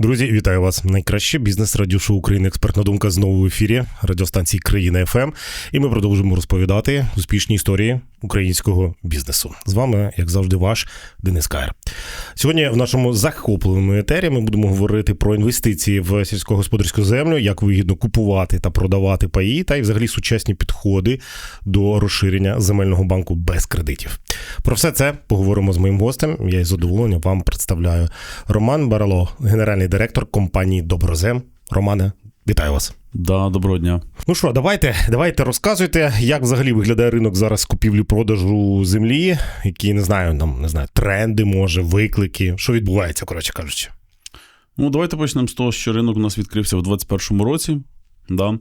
Друзі, вітаю вас. Найкраще бізнес радіошоу України. Експертна думка знову в ефірі радіостанції Країна ФМ. І ми продовжуємо розповідати успішні історії українського бізнесу. З вами, як завжди, ваш Денис Каєр. Сьогодні в нашому захопливому етері ми будемо говорити про інвестиції в сільськогосподарську землю, як вигідно купувати та продавати паї, та й взагалі сучасні підходи до розширення земельного банку без кредитів. Про все це поговоримо з моїм гостем. Я із задоволенням вам представляю Роман Барало, генеральний директор компанії Доброзем. Романе, вітаю вас. Да, доброго дня. Ну що, давайте, давайте розказуйте, як взагалі виглядає ринок зараз купівлі-продажу землі, які не знаю, там не знаю, тренди, може, виклики. Що відбувається, коротше кажучи. Ну, давайте почнемо з того, що ринок у нас відкрився в 2021 році. Да. Е,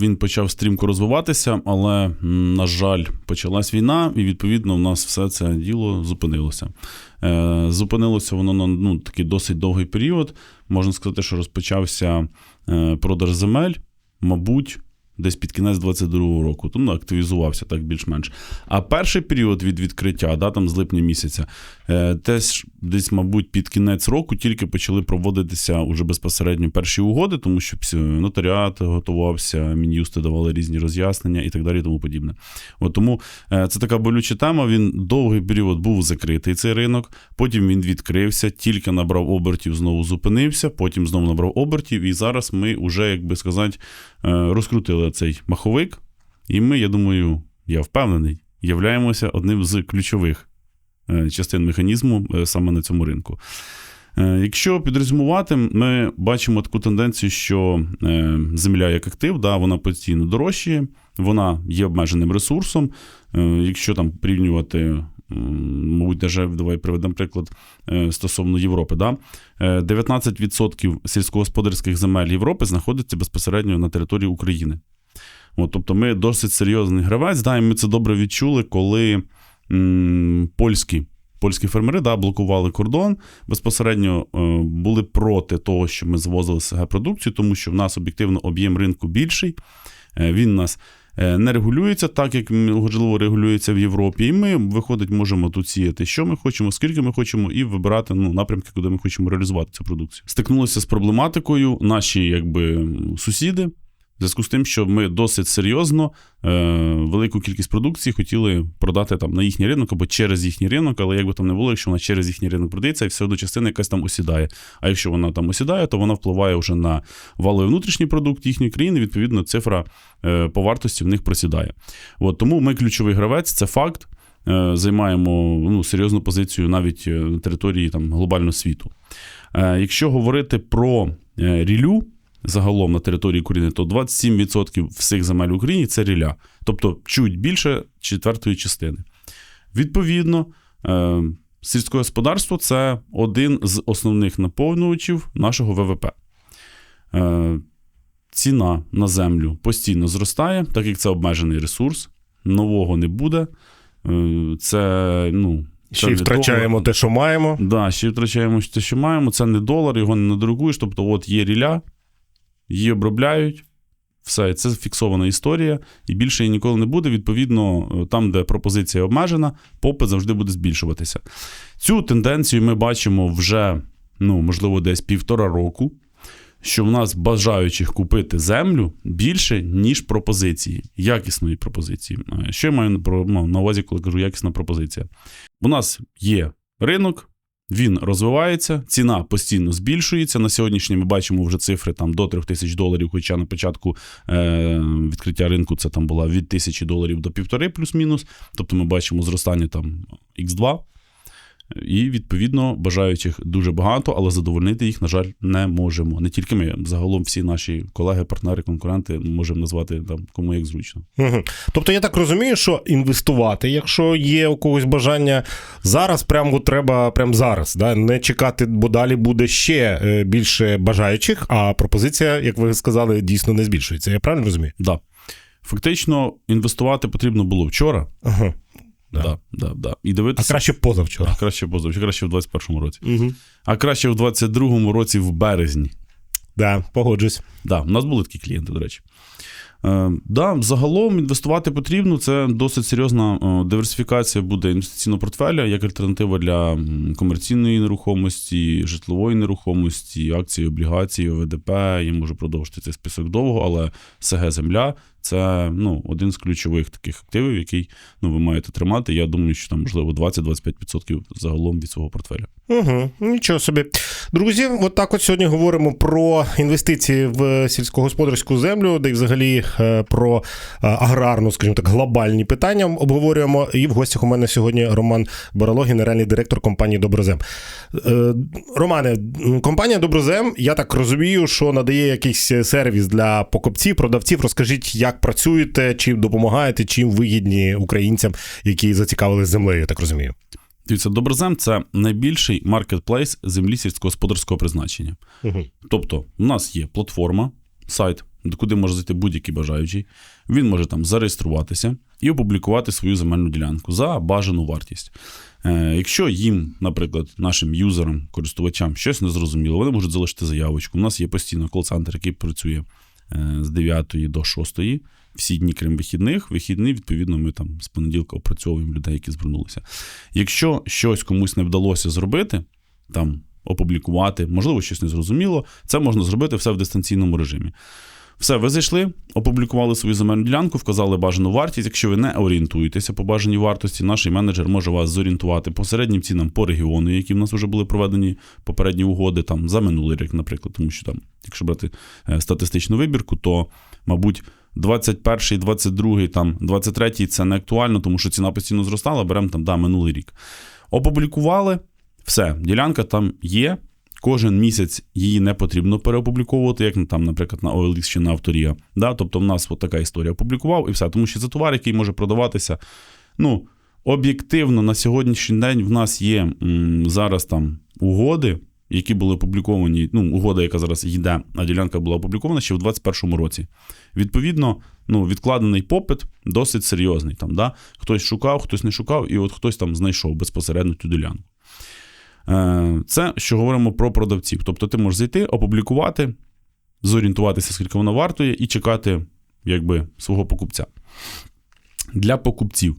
Він почав стрімко розвиватися, але, на жаль, почалась війна, і відповідно у нас все це діло зупинилося. Е, Зупинилося воно на ну, такий досить довгий період. Можна сказати, що розпочався е, продаж земель, мабуть. Десь під кінець 22-го року, тому активізувався так більш-менш. А перший період від відкриття, да, там з липня місяця, теж десь, мабуть, під кінець року тільки почали проводитися уже безпосередньо перші угоди, тому що нотаріат готувався, мін'юсти давали різні роз'яснення і так далі, і тому подібне. От тому е, це така болюча тема. Він довгий період був закритий цей ринок, потім він відкрився, тільки набрав обертів, знову зупинився, потім знову набрав обертів, і зараз ми вже, як би сказати, е, розкрутили цей маховик. І ми, я думаю, я впевнений, являємося одним з ключових е, частин механізму е, саме на цьому ринку. Е, Якщо підрозумувати, ми бачимо таку тенденцію, що е, земля як актив, да, вона постійно дорожчає, вона є обмеженим ресурсом. Е, Якщо там порівнювати, мабуть, даже давай приведемо приклад е, стосовно Європи. Да? Е, 19% сільськогосподарських земель Європи знаходиться безпосередньо на території України. От, тобто ми досить серйозний гравець, да, і ми це добре відчули, коли польські, польські фермери да, блокували кордон, безпосередньо е, були проти того, що ми звозили СГ продукцію, тому що в нас об'єктивно об'єм ринку більший. Е, Він у нас е, не регулюється так, як можливо регулюється в Європі. І ми, виходить, можемо тут сіяти, що ми хочемо, скільки ми хочемо, і вибирати ну, напрямки, куди ми хочемо реалізувати цю продукцію. Стикнулися з проблематикою наші якби, сусіди. В зв'язку з тим, що ми досить серйозно е, велику кількість продукції хотіли продати там на їхній ринок або через їхній ринок, але як би там не було, якщо вона через їхній ринок продається, і все одно частина якась там осідає. А якщо вона там осідає, то вона впливає вже на валовий внутрішній продукт їхньої країни. Відповідно, цифра е, по вартості в них просідає. От тому ми ключовий гравець, це факт. Е, займаємо ну, серйозну позицію навіть е, на території там, глобального світу. Е, якщо говорити про рілю, загалом на території України, то 27% всіх земель в Україні це ріля, тобто чуть більше четвертої частини. Відповідно, е, сільське господарство це один з основних наповнювачів нашого ВВП. Е, Ціна на землю постійно зростає, так як це обмежений ресурс, нового не буде. Е, Це, ну, це Ще й втрачаємо долар. те, що маємо. Да, ще втрачаємо те, що маємо. Це не долар, його не надрукуєш. Тобто, от є ріля, її обробляють. Все, це фіксована історія, і більше її ніколи не буде. Відповідно, е, там, де пропозиція обмежена, попит завжди буде збільшуватися. Цю тенденцію ми бачимо вже, ну, можливо, десь півтора року, що в нас бажаючих купити землю більше, ніж пропозиції, якісної пропозиції. Е, Що я маю ну, на увазі, коли кажу якісна пропозиція? У нас є ринок, він розвивається, ціна постійно збільшується. На сьогоднішній ми бачимо вже цифри там до 3 тисяч доларів, хоча на початку е, відкриття ринку це там була від тисячі доларів до півтори плюс-мінус. Тобто ми бачимо зростання там X2. І, відповідно, бажаючих дуже багато, але задовольнити їх, на жаль, не можемо. Не тільки ми, загалом всі наші колеги, партнери, конкуренти можемо назвати там кому як зручно. Угу. Тобто я так розумію, що інвестувати, якщо є у когось бажання зараз, прямо треба прямо зараз, да? не чекати, бо далі буде ще е, більше бажаючих, а пропозиція, як ви сказали, дійсно не збільшується. Я правильно розумію? Да. Фактично, інвестувати потрібно було вчора. Ага. Да. Да, да, да. І А краще позавчора. А краще позавчора, краще в 21-му році. Угу. А краще в 22-му році в березні. Да, погоджусь. Да, у нас були такі клієнти, до речі. Е, да, загалом інвестувати потрібно. Це досить серйозна е, диверсифікація буде інвестиційного портфеля як альтернатива для комерційної нерухомості, житлової нерухомості, акції, облігації, ОВДП. Я можу продовжити цей список довго, але СГ земля це ну, один з ключових таких активів, який ну, ви маєте тримати. Я думаю, що там можливо 20-25% загалом від свого портфеля. Угу, нічого собі. Друзі, от так от сьогодні говоримо про інвестиції в сільськогосподарську землю, де й взагалі е, про е, аграрну, скажімо так, глобальні питання обговорюємо. І в гостях у мене сьогодні Роман Барало, генеральний директор компанії Доброзем. Е, Романе, компанія Доброзем, я так розумію, що надає якийсь сервіс для покупців, продавців. Розкажіть, як працюєте, чим допомагаєте, чим вигідні українцям, які зацікавились землею, я так розумію. Дивіться, Доброзем це найбільший маркетплейс землі сільськогосподарського призначення. Угу. Тобто, у нас є платформа, сайт, куди може зайти будь-який бажаючий. Він може там зареєструватися і опублікувати свою земельну ділянку за бажану вартість. Е, якщо їм, наприклад, нашим юзерам, користувачам щось не зрозуміло, вони можуть залишити заявочку. У нас є постійно кол-центр, який працює з 9 до 6. Всі дні, крім вихідних, вихідні, відповідно, ми там з понеділка опрацьовуємо людей, які звернулися. Якщо щось комусь не вдалося зробити, там опублікувати, можливо, щось не зрозуміло, це можна зробити все в дистанційному режимі. Все, ви зайшли, опублікували свою земельну ділянку, вказали бажану вартість. Якщо ви не орієнтуєтеся по бажаній вартості, наш менеджер може вас зорієнтувати по середнім цінам по регіону, які в нас вже були проведені попередні угоди там за минулий рік, наприклад, тому що там, якщо брати е, статистичну вибірку, то, мабуть, 21, 22, там, 23 це не актуально, тому що ціна постійно зростала, беремо там да, минулий рік. Опублікували, все, ділянка там є. Кожен місяць її не потрібно переопубліковувати, як ну, там, наприклад, на OLX чи на авторія. Да? Тобто, в нас от така історія опублікував і все. Тому що це товар, який може продаватися. Ну, об'єктивно, на сьогоднішній день в нас є м, зараз там угоди, які були опубліковані. Ну, угода, яка зараз йде, а ділянка була опублікована ще в 2021 році. Відповідно, ну, відкладений попит досить серйозний. Там, да? Хтось шукав, хтось не шукав, і от хтось там знайшов безпосередньо цю ділянку. Е, Це що говоримо про продавців. Тобто ти можеш зайти, опублікувати, зорієнтуватися, скільки воно вартує, і чекати якби, свого покупця. Для покупців.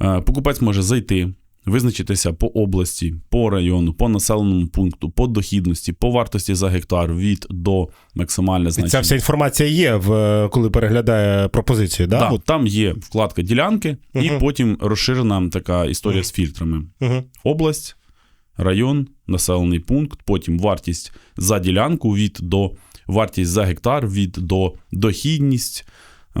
Е, Покупець може зайти, визначитися по області, по району, по населеному пункту, по дохідності, по вартості за гектар від до максимальне Ця вся інформація є, в, коли переглядає пропозицію, да? Да, От. там є вкладка ділянки, і потім розширена така історія з фільтрами. Угу. область, район, населений пункт, потім вартість за ділянку від до, вартість за гектар від до, дохідність. Е,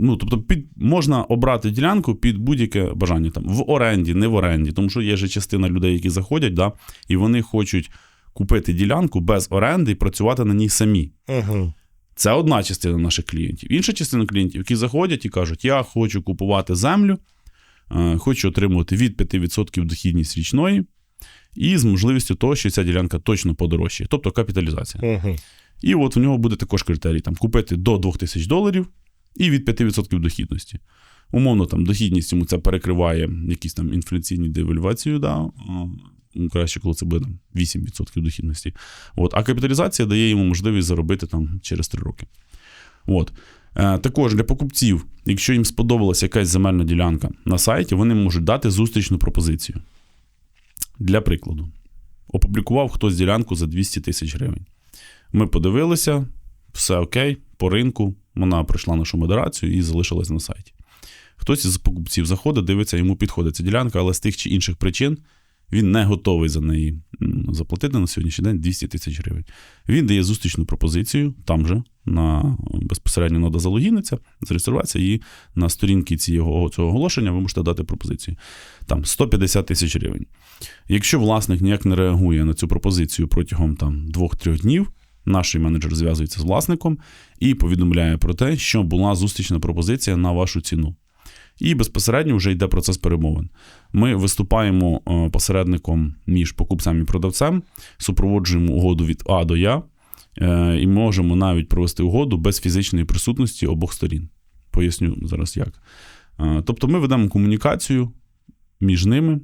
ну, тобто під, можна обрати ділянку під будь-яке бажання там, в оренді, не в оренді, тому що є же частина людей, які заходять, да, і вони хочуть купити ділянку без оренди і працювати на ній самі. Угу. Це одна частина наших клієнтів. Інша частина клієнтів, які заходять і кажуть: я хочу купувати землю, хочу отримувати від 5% дохідність річної, і з можливістю того, що ця ділянка точно подорожчає, тобто капіталізація. Угу. І от у нього буде також критерій: там, купити до 2000 доларів і від 5% дохідності. Умовно, там дохідність йому це перекриває якісь там інфляційні девальвацію, да, краще, коли це буде там 8% дохідності. От, а капіталізація дає йому можливість заробити там через 3 роки. От. Е, також для покупців, якщо їм сподобалася якась земельна ділянка на сайті, вони можуть дати зустрічну пропозицію. Для прикладу, опублікував хтось ділянку за 200 тисяч гривень. Ми подивилися, все окей, по ринку, вона пройшла нашу модерацію і залишилась на сайті. Хтось із покупців заходить, дивиться, йому підходить ця ділянка, але з тих чи інших причин він не готовий за неї заплатити на сьогоднішній день 200 тисяч гривень. Він дає зустрічну пропозицію там же, на безпосередньо нода залогіниться, зареєструватися, і на сторінці цього, цього оголошення ви можете дати пропозицію. Там 150 тисяч гривень. Якщо власник ніяк не реагує на цю пропозицію протягом там 2-3 днів, наш менеджер зв'язується з власником і повідомляє про те, що була зустрічна пропозиція на вашу ціну. І безпосередньо вже йде процес перемовин. Ми виступаємо е, посередником між покупцем і продавцем, супроводжуємо угоду від А до Я е, і можемо навіть провести угоду без фізичної присутності обох сторін. Поясню зараз як. Е, Тобто ми ведемо комунікацію між ними,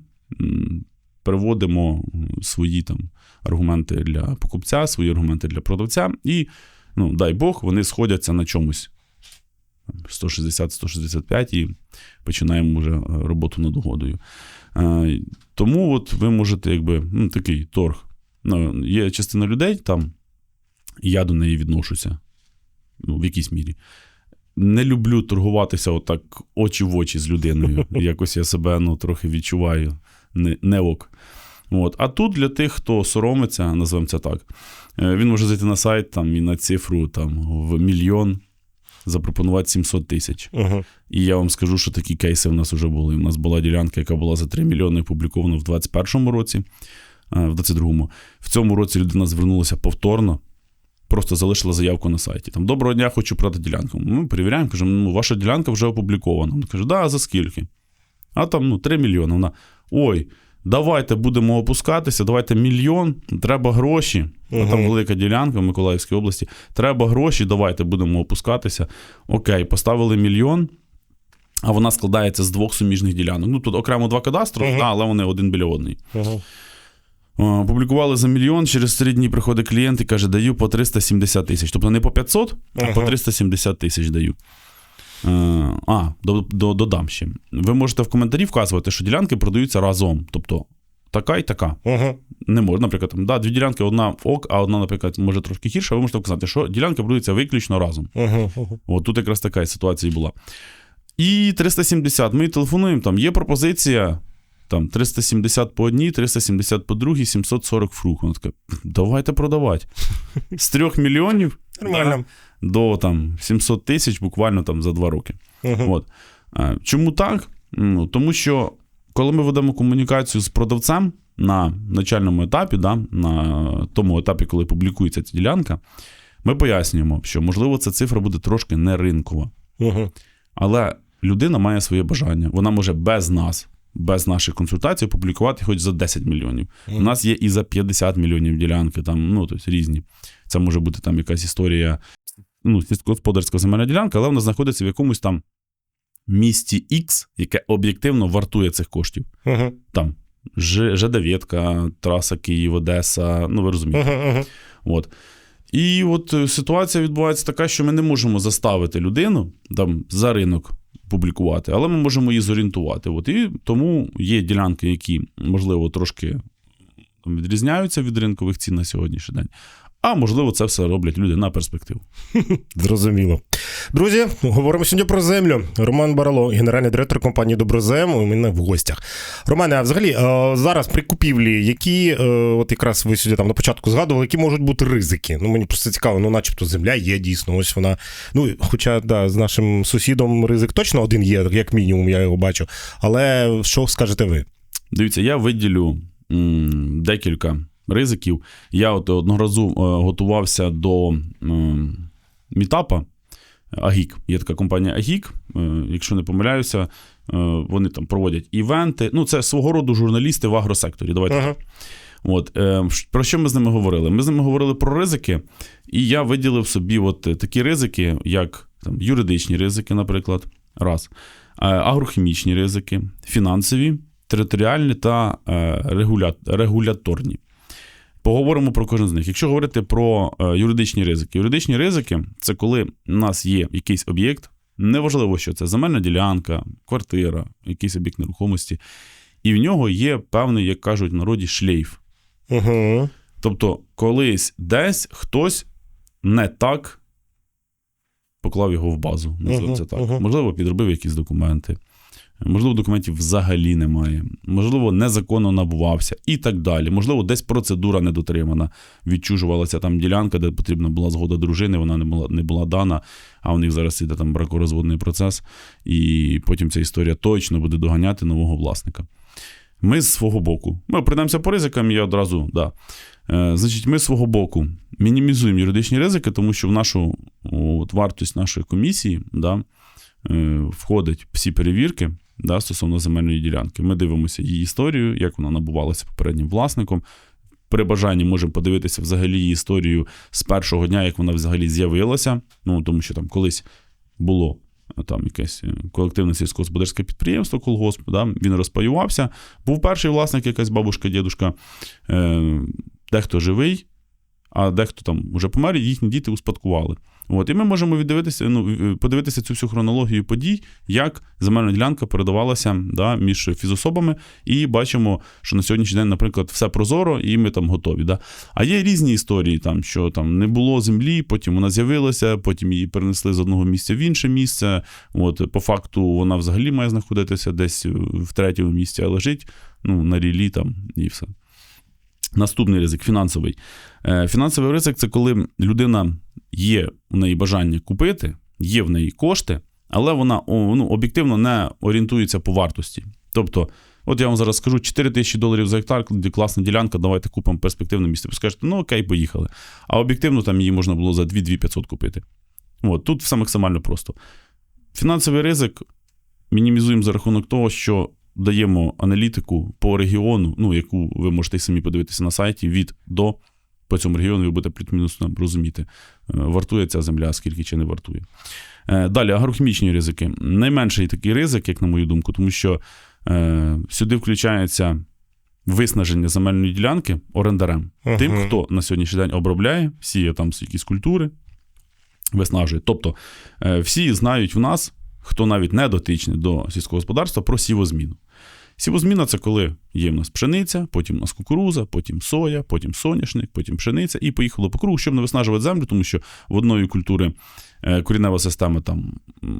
переводимо свої там аргументи для покупця, свої аргументи для продавця, і ну, дай Бог, вони сходяться на чомусь. 160-165 і починаємо вже е, роботу над угодою. Е, Тому от ви можете, якби, ну, такий торг. Ну, є частина людей там, і я до неї відношуся ну, в якійсь мірі. Не люблю торгуватися отак очі в очі з людиною. Якось я себе ну, трохи відчуваю не, не ок. От. А тут для тих, хто соромиться, називаємо це так, е, він може зайти на сайт там, і на цифру там, в мільйон запропонувати 700 тисяч. Угу. І я вам скажу, що такі кейси в нас вже були. У нас була ділянка, яка була за 3 мільйони опублікована в 2021 році, в 22-му. В цьому році людина звернулася повторно, просто залишила заявку на сайті. Там доброго дня, хочу продати ділянку. Ми перевіряємо, кажемо, ну, ваша ділянка вже опублікована. Вона каже, да, за скільки? А там ну, 3 мільйони. Вона, ой. Давайте будемо опускатися, давайте мільйон, треба гроші. А Там велика ділянка в Миколаївській області. Треба гроші, давайте будемо опускатися. Окей, поставили мільйон, а вона складається з двох суміжних ділянок. Ну тут окремо два кадастру, Мгм. да, але вони один біля одної. Угу. Публікували за мільйон, через три дні приходить клієнт і каже, даю по 370 тисяч. Тобто не по 500, а по 370 тисяч даю. Е, А, до, до, додам ще. Ви можете в коментарі вказувати, що ділянки продаються разом. Тобто така і така. Угу. Не можна, наприклад, там, да, дві ділянки, одна ок, а одна, наприклад, може трошки гірша. Ви можете вказати, що ділянки продаються виключно разом. Угу. От тут якраз така ситуація була. І 370. Ми телефонуємо, там є пропозиція. Там 370 по одній, 370 по другій, 740 фрук. Вона така, давайте продавати. З 3 мільйонів Нормально. До там, 700 тисяч буквально там, за 2 роки. Угу. От. Е, Чому так? Ну, тому що коли ми ведемо комунікацію з продавцем на начальному етапі, да, на тому етапі, коли публікується ця ділянка, ми пояснюємо, що можливо ця цифра буде трошки не ринкова. Угу. Але людина має своє бажання. Вона може без нас, без наших консультацій, публікувати хоч за 10 мільйонів. У нас є і за 50 мільйонів ділянки, там, ну, тобто різні. Це може бути там якась історія, ну, сільськогосподарська земельна ділянка, але вона знаходиться в якомусь там місті X, яке об'єктивно вартує цих коштів. Угу. Там Ж- Жедовєтка, траса Київ, Одеса, ну ви розумієте. Угу. От. І от е, ситуація відбувається така, що ми не можемо заставити людину там, за ринок публікувати, але ми можемо її зорієнтувати. От. І тому є ділянки, які, можливо, трошки відрізняються від ринкових цін на сьогоднішній день. А можливо, це все роблять люди на перспективу. Зрозуміло. Друзі, говоримо сьогодні про землю. Роман Барало, генеральний директор компанії Доброзем, у мене в гостях. Романе, а взагалі е, зараз при купівлі, які, е, от якраз ви сьогодні там на початку згадували, які можуть бути ризики? Ну мені просто цікаво, ну начебто земля є дійсно. Ось вона. Ну, хоча да, з нашим сусідом ризик точно один є, як мінімум, я його бачу. Але що скажете ви? Дивіться, я виділю м, декілька ризиків. Я от одного разу е, готувався до мітапа. Агік. Є така компанія Агік. Е, якщо не помиляюся, е, вони там проводять івенти. Ну, це свого роду журналісти в агросекторі. Давайте Ага. От, е, про що ми з ними говорили? Ми з ними говорили про ризики, і я виділив собі от такі ризики, як там, юридичні ризики, наприклад, раз, е, агрохімічні ризики, фінансові, територіальні та е, регуля... регуляторні. Поговоримо про кожен з них. Якщо говорити про е, юридичні ризики, юридичні ризики це коли у нас є якийсь об'єкт, неважливо, що це земельна ділянка, квартира, якийсь об'єкт нерухомості, і в нього є певний, як кажуть в народі, шлейф. Угу. Тобто, колись десь хтось не так поклав його в базу, називаємо Мгм, це так. мгм. Можливо, підробив якісь документи. Можливо, документів взагалі немає. Можливо, незаконно набувався і так далі. Можливо, десь процедура не дотримана. Відчужувалася там ділянка, де потрібна була згода дружини, вона не була, не була дана, а у них зараз іде там бракорозводний процес, і потім ця історія точно буде доганяти нового власника. Ми з свого боку, ми прийдемося по ризикам, я одразу, да. Е, значить, ми з свого боку мінімізуємо юридичні ризики, тому що в нашу от, вартість нашої комісії да, е, входять всі перевірки да, стосовно земельної ділянки. Ми дивимося її історію, як вона набувалася попереднім власником. При бажанні можемо подивитися взагалі історію з першого дня, як вона взагалі з'явилася. Ну, тому що там колись було е, там якесь е, колективне сільськогосподарське підприємство, колгосп, да, він розпаювався. Був перший власник, якась бабушка, дідушка, е, дехто живий, а дехто там вже помер, їхні діти успадкували. От, і ми можемо віддивитися, ну, подивитися цю всю хронологію подій, як земельна ділянка передавалася да, між фізособами, і бачимо, що на сьогоднішній день, наприклад, все прозоро, і ми там готові. Да. А є різні історії, там, що там не було землі, потім вона з'явилася, потім її перенесли з одного місця в інше місце. От, по факту вона взагалі має знаходитися десь в третьому місці, а лежить ну, на рілі там і все. Наступний ризик фінансовий. Е, Фінансовий ризик це коли людина є у неї бажання купити, є в неї кошти, але вона ну, об'єктивно не орієнтується по вартості. Тобто, от я вам зараз скажу: 4 тисячі доларів за гектар, класна ділянка, давайте купимо перспективне місце. Ви скажете, ну окей, поїхали. А об'єктивно там її можна було за 2-2 купити. От, тут все максимально просто. Фінансовий ризик мінімізуємо за рахунок того, що даємо аналітику по регіону, ну, яку ви можете самі подивитися на сайті, від до по цьому регіону, ви будете плюс-мінус там розуміти, е, вартує ця земля, скільки чи не вартує. Е, Далі, агрохімічні ризики. Найменший такий ризик, як на мою думку, тому що е, сюди включається виснаження земельної ділянки орендарем. Ага. Тим, хто на сьогоднішній день обробляє, сіє там якісь культури, виснажує. Тобто е, всі знають в нас, хто навіть не дотичний до сільського господарства, про сівозміну. Сівозміна це коли є в нас пшениця, потім у нас кукуруза, потім соя, потім соняшник, потім пшениця, і поїхало по кругу, щоб не виснажувати землю, тому що в одної культури е, корінева система там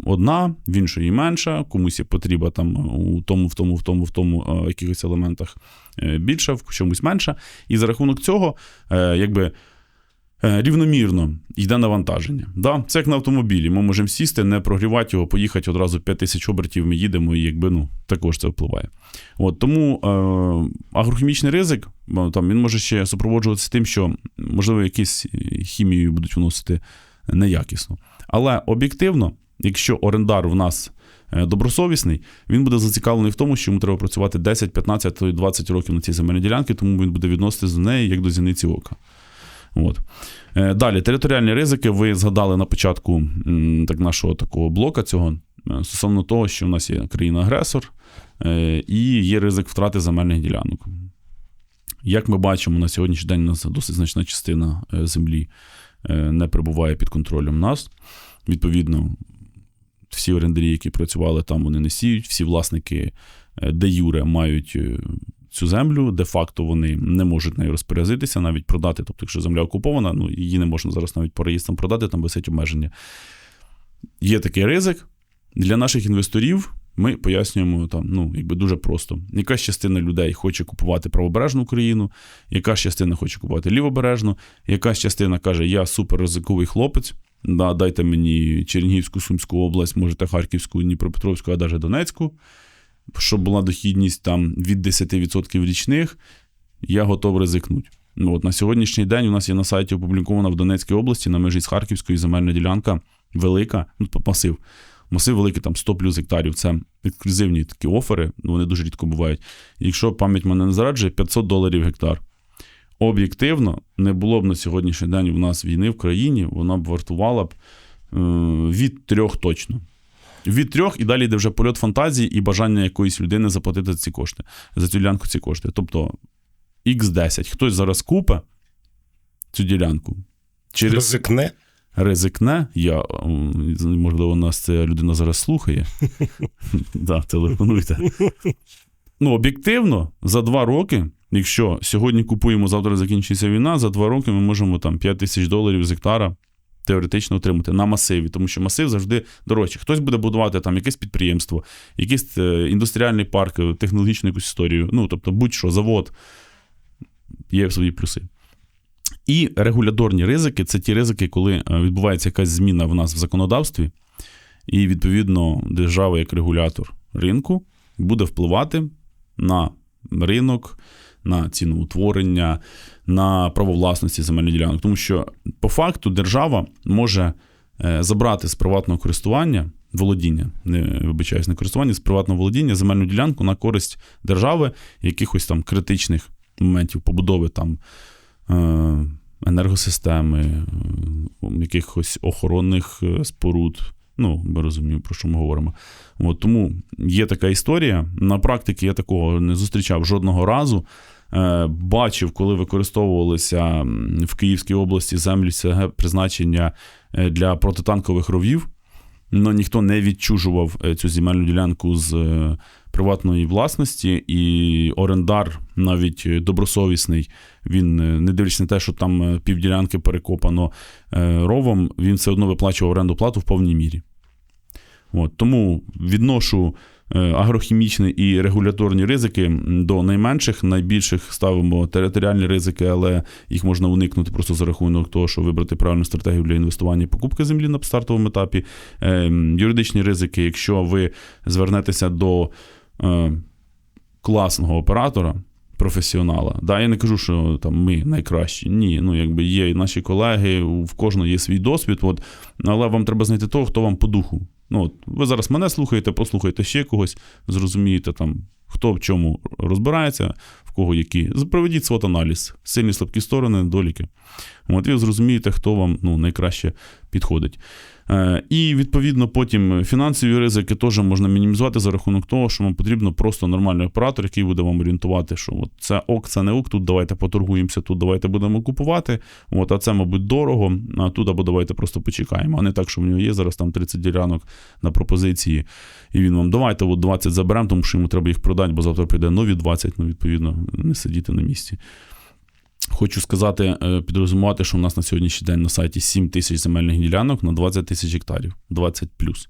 одна, в іншої менша, комусь є потреба там у тому, в тому, в тому, в тому е, якихось елементах е, більша, в чомусь менша. І за рахунок цього, якби. Е, Рівномірно йде навантаження. Да? Це як на автомобілі. Ми можемо сісти, не прогрівати його, поїхати одразу 5 тисяч обертів, ми їдемо, і якби ну, також це впливає. От, тому е, агрохімічний ризик там, він може ще супроводжуватися тим, що, можливо, якісь е, хімію будуть вносити неякісно. Але об'єктивно, якщо орендар в нас е, добросовісний, він буде зацікавлений в тому, що йому треба працювати 10, 15, то 20 років на цій земельній ділянці, тому він буде відноситися до неї як до зіниці ока. От. Е, Далі, територіальні ризики. Ви згадали на початку так, нашого такого блока цього е, стосовно того, що в нас є країна-агресор е, і є ризик втрати земельних ділянок. Як ми бачимо, на сьогоднішній день у нас досить значна частина землі не перебуває під контролем нас. Відповідно, всі орендарі, які працювали там, вони не сіють, всі власники де юре мають цю землю, де-факто вони не можуть нею розпорядитися, навіть продати. Тобто, якщо земля окупована, ну її не можна зараз навіть по реєстрам продати, там висить обмеження. Є такий ризик. Для наших інвесторів ми пояснюємо там, ну, якби дуже просто. Якась частина людей хоче купувати правобережну Україну, якась частина хоче купувати лівобережну, якась частина каже, я супер ризиковий хлопець. Да, дайте мені Чернігівську, Сумську область, можете Харківську, Дніпропетровську, а навіть Донецьку, щоб була дохідність там від 10% річних, я готов ризикнути. Ну, от на сьогоднішній день у нас є на сайті опублікована в Донецькій області на межі з Харківською земельна ділянка велика, ну, масив. Масив великий, там 100 плюс гектарів. Це ексклюзивні такі офери, ну, вони дуже рідко бувають. Якщо пам'ять мене не зараджує, 500 доларів гектар. Об'єктивно, не було б на сьогоднішній день у нас війни в країні, вона б вартувала б е, від трьох точно. Від трьох і далі йде вже польот фантазії і бажання якоїсь людини заплатити ці кошти, за цю ділянку ці кошти. Тобто X10. Хтось зараз купе цю ділянку. Через Ризикне. ризикне. Я, можливо, нас ця людина зараз слухає. Да, телефонуйте. Ну, об'єктивно, за два роки, якщо сьогодні купуємо, завтра закінчиться війна, за два роки ми можемо там 5 тисяч доларів з гектара теоретично отримати на масиві, тому що масив завжди дорожчий. Хтось буде будувати там якесь підприємство, якийсь е, індустріальний парк, е, технологічну якусь історію. Ну, тобто, будь-що, завод, є свої плюси. І регуляторні ризики це ті ризики, коли е, відбувається якась зміна в нас в законодавстві, і, відповідно, держава як регулятор ринку буде впливати на ринок, на ціноутворення, на право власності земельних ділянок. Тому що по факту держава може е, забрати з приватного користування володіння, не вибачаюсь, не користування, з приватного володіння земельну ділянку на користь держави якихось там критичних моментів побудови там. е, Енергосистеми, е, якихось охоронних споруд. Ну, ми розуміємо, про що ми говоримо. От, тому є така історія. На практиці я такого не зустрічав жодного разу. Е, бачив, коли використовувалися в Київській області землі призначення е, для протитанкових ровів. але ніхто не відчужував е, цю земельну ділянку з приватної власності, і орендар, навіть добросовісний, він, не дивлячись на те, що там півділянки перекопано ровом, він все одно виплачував оренду плату в повній мірі. От, тому відношу агрохімічні і регуляторні ризики до найменших, найбільших ставимо територіальні ризики, але їх можна уникнути просто за рахунок того, що вибрати правильну стратегію для інвестування і покупки землі на стартовому етапі. Е, юридичні ризики, якщо ви звернетеся до е, класного оператора. Професіонала. Да, я не кажу, що там ми найкращі. Ні, ну якби є і наші колеги, в кожного є свій досвід. От, але вам треба знайти того, хто вам по духу. Ну, от, ви зараз мене слухаєте, послухайте ще когось, зрозумієте там, хто в чому розбирається, в кого які. Проведіть свот аналіз, сильні слабкі сторони, недоліки. От ви зрозумієте, хто вам ну, найкраще підходить. Е, І відповідно потім фінансові ризики теж можна мінімізувати за рахунок того, що вам потрібно просто нормальний оператор, який буде вам орієнтувати, що от це ок, це не ок, тут давайте поторгуємося, тут давайте будемо купувати. От, а це, мабуть, дорого, а тут або давайте просто почекаємо. А не так, що в нього є зараз там 30 ділянок на пропозиції, і він вам давайте от 20 заберемо, тому що йому треба їх продати, бо завтра прийде нові 20, ну відповідно, не сидіти на місці. Хочу сказати, е, підрозумувати, що у нас на сьогоднішній день на сайті 7 тисяч земельних ділянок на 20 тисяч гектарів, 20 плюс.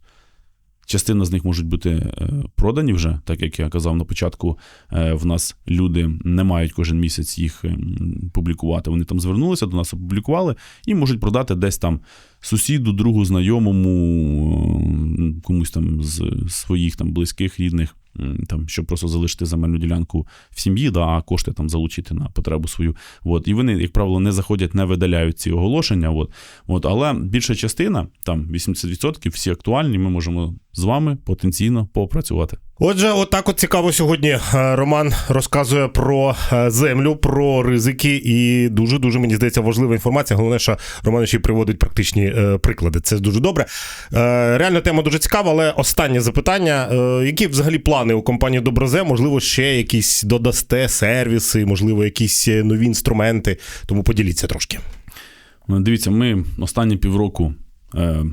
Частина з них можуть бути е, продані вже, так як я казав на початку, е, в нас люди не мають кожен місяць їх ем, публікувати. Вони там звернулися до нас, опублікували і можуть продати десь там сусіду, другу, знайомому, е, комусь там з своїх там близьких, рідних, там, щоб просто залишити земельну ділянку в сім'ї, да, а кошти там залучити на потребу свою. От. І вони, як правило, не заходять, не видаляють ці оголошення. От. От. Але більша частина, там 80%, всі актуальні, ми можемо з вами потенційно попрацювати. Отже, отак от цікаво сьогодні. е, Роман розказує про е, землю, про ризики, і дуже дуже мені здається важлива інформація. Головне, що Роман ще й приводить практичні е, приклади. Це дуже добре. Реально тема дуже цікава, але останнє запитання: які взагалі плани у компанії Доброзе? Можливо, ще якісь додасте сервіси, можливо, якісь е, нові інструменти. Тому поділіться трошки. Ну, Дивіться, ми останні півроку е,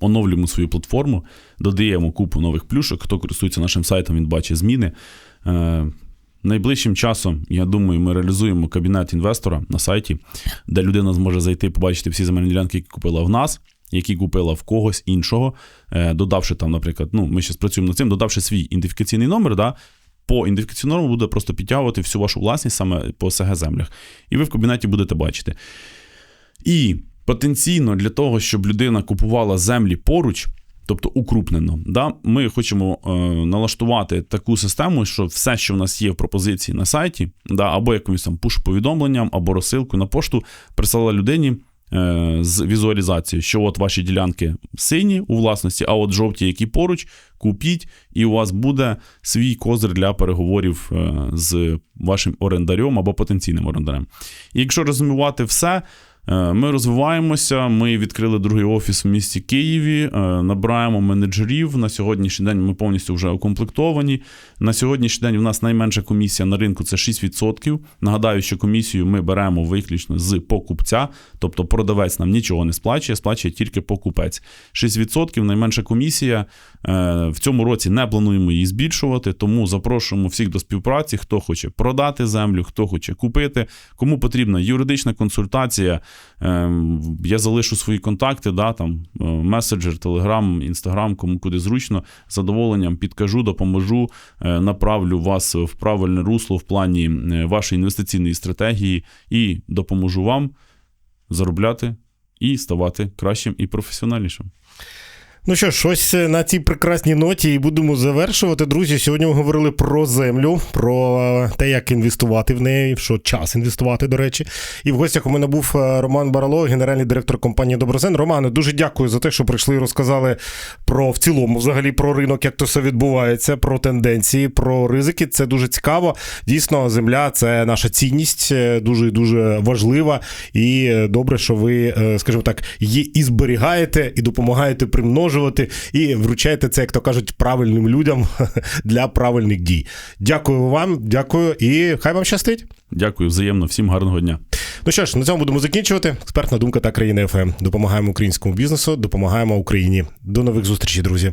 оновлюємо свою платформу, додаємо купу нових плюшок. Хто користується нашим сайтом, він бачить зміни. Е, найближчим часом, я думаю, ми реалізуємо кабінет інвестора на сайті, де людина зможе зайти, побачити всі земельні ділянки, які купила в нас. Які купила в когось іншого, е, додавши там, наприклад, ну ми ще працюємо над цим, додавши свій ідентифікаційний номер, да, по ідентифікаційному номеру буде просто підтягувати всю вашу власність саме по СГ землях. І ви в кабінеті будете бачити. І потенційно для того, щоб людина купувала землі поруч, тобто укрупнено, да, ми хочемо е, налаштувати таку систему, що все, що в нас є в пропозиції на сайті, да, або якимось там пуш-повідомленням, або розсилку на пошту, прислала людині. Е, З візуалізацією, що от ваші ділянки сині у власності, а от жовті, які поруч, купіть, і у вас буде свій козир для переговорів е, з вашим орендарем або потенційним орендарем. І якщо розумівати все, Ми розвиваємося. Ми відкрили другий офіс в місті Києві. е, Набираємо менеджерів. На сьогоднішній день ми повністю вже укомплектовані. На сьогоднішній день в нас найменша комісія на ринку це 6%. Нагадаю, що комісію ми беремо виключно з покупця, тобто продавець нам нічого не сплачує, сплачує тільки покупець. 6% найменша комісія. Е, В цьому році не плануємо її збільшувати, тому запрошуємо всіх до співпраці. Хто хоче продати землю, хто хоче купити, кому потрібна юридична консультація. Ем, Я залишу свої контакти, да, там, е, меседжер, телеграм, інстаграм, кому куди зручно. З задоволенням підкажу, допоможу, е, направлю вас в правильне русло в плані е, вашої інвестиційної стратегії і допоможу вам заробляти і ставати кращим і професіональнішим. Ну що ж, ось на цій прекрасній ноті і будемо завершувати. Друзі, сьогодні ми говорили про землю, про е, те, як інвестувати в неї, що час інвестувати, до речі. І в гостях у мене був е, Роман Барало, генеральний директор компанії Доброзен. Романе, дуже дякую за те, що прийшли і розказали про в цілому, взагалі, про ринок, як то все відбувається, про тенденції, про ризики. Це дуже цікаво. Дійсно, земля це наша цінність, е, дуже дуже важлива. І е, добре, що ви, е, скажімо так, її і зберігаєте, і допомагаєте примножувати, і вручайте це, як то кажуть, правильним людям для правильних дій. Дякую вам, дякую, і хай вам щастить. Дякую, взаємно, всім гарного дня. Ну що ж, на цьому будемо закінчувати. Експертна думка та країна ФМ. Допомагаємо українському бізнесу, допомагаємо Україні. До нових зустрічей, друзі.